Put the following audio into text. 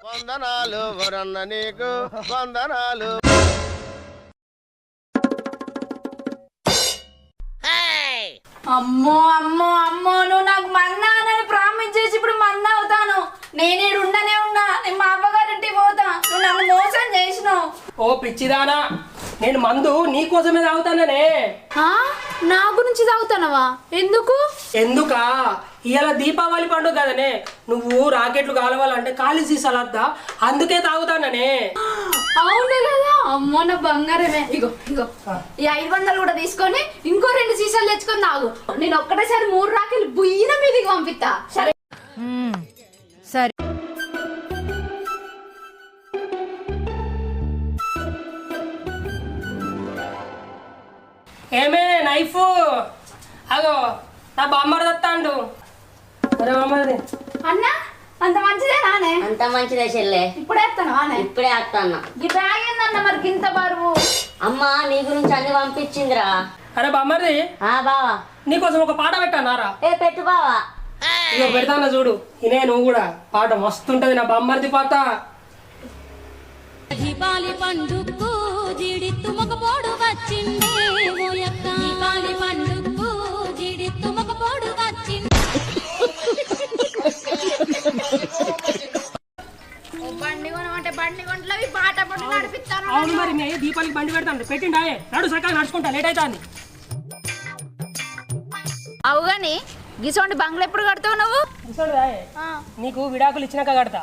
వందనాలు వరన్న నీకు వందనాలు. అమ్మో అమ్మో అమ్మో నువ్వు నాకు మన్నా అని ప్రామిస్ చేసి ఇప్పుడు మన్నా అవుతాను. నేను ఈడ ఉండనే ఉన్నా. నేను మా అవ్వగారింటికి పోతా. నువ్వు నన్ను మోసం చేసినావు. ఓ పిచ్చిదానా నేను మందు నీ కోసమే తాగుతాననే. ఆ? నా గురించి తాగుతానవా ఎందుకు? ఎందుకా? ఇవాళ దీపావళి పండుగ కదనే. నువ్వు రాకెట్లు కాలవాలంటే ఖాళీ సీసాలద్దా అందుకే తాగుతాననే. అవును కదా? అమ్మో నా బంగారమే. ఇగో ఇగో. ఈ ఐదు వందలు కూడా తీసుకొని ఇంకో రెండు సీసాలు తెచ్చుకొని తాగు. నేను ఒక్కటేసారి మూడు రాకెలు బుయ్యిన మీదకి పంపిస్తా సరే. సరే. ఏమే? నైఫ్. అగో నా బామ్మర్ దత్తాండు అరే బామ్మది అన్న అంత మంచిదే నానే. అంత మంచిదే చెల్లె. ఇప్పుడే ఎత్తాను ఇప్పుడే వస్తాను. ఈ బ్యాగ్ ఏందన్న మరి ఇంత బరువు? అమ్మ నీ గురించి అన్ని పంపించిందిరా. అరే బామ్మది ఆ బావా. నీకోసం ఒక పాట పెట్టానారా ఏ పెట్టు బావా. ఇగో పెడతానా చూడు. ఇనే నువ్వు కూడా. పాట మస్తుంటది నా బామ్మర్ది పాట. దీపాలి పండుగకు బండి కొనమంటే బండి కొంటలవి పాట పట్టు నడిపిస్తాను అవును మరి మీ అయ్య దీపానికి బండి పెడతాను పెట్టిండాయే నడు సకాలం నడుచుకుంటా. లేట్ అవుతాంది అవు గాని గిసోండి బంగ్లా ఎప్పుడు కడతావు నువ్వు. నీకు విడాకులు ఇచ్చినాక కడతా.